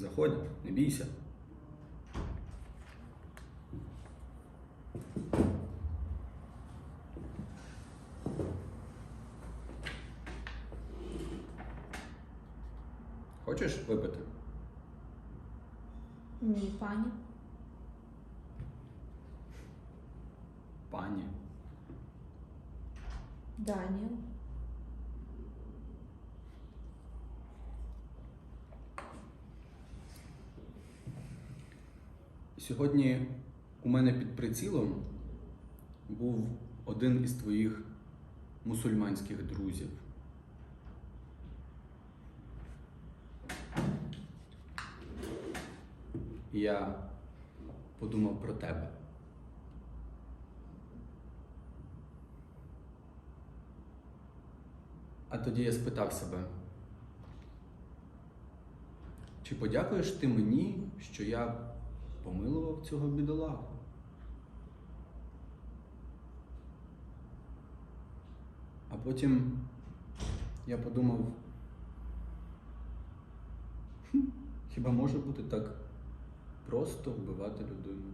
Заходь, не бійся. Хочеш випити? Ні, пані. Пані. Даніел. Сьогодні у мене під прицілом був один із твоїх мусульманських друзів. Я подумав про тебе. А тоді я спитав себе, чи подякуєш ти мені, що я помилував цього бідолагу? А потім я подумав, хіба може бути так просто вбивати людину?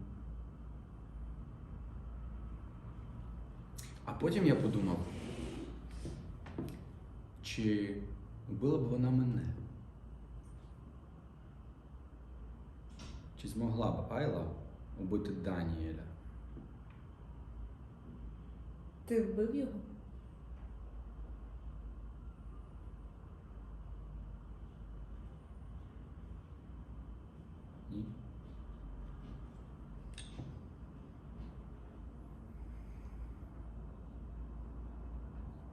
А потім я подумав, чи вбила б вона мене? Чи змогла б Айла убити Даніеля? Ти вбив його?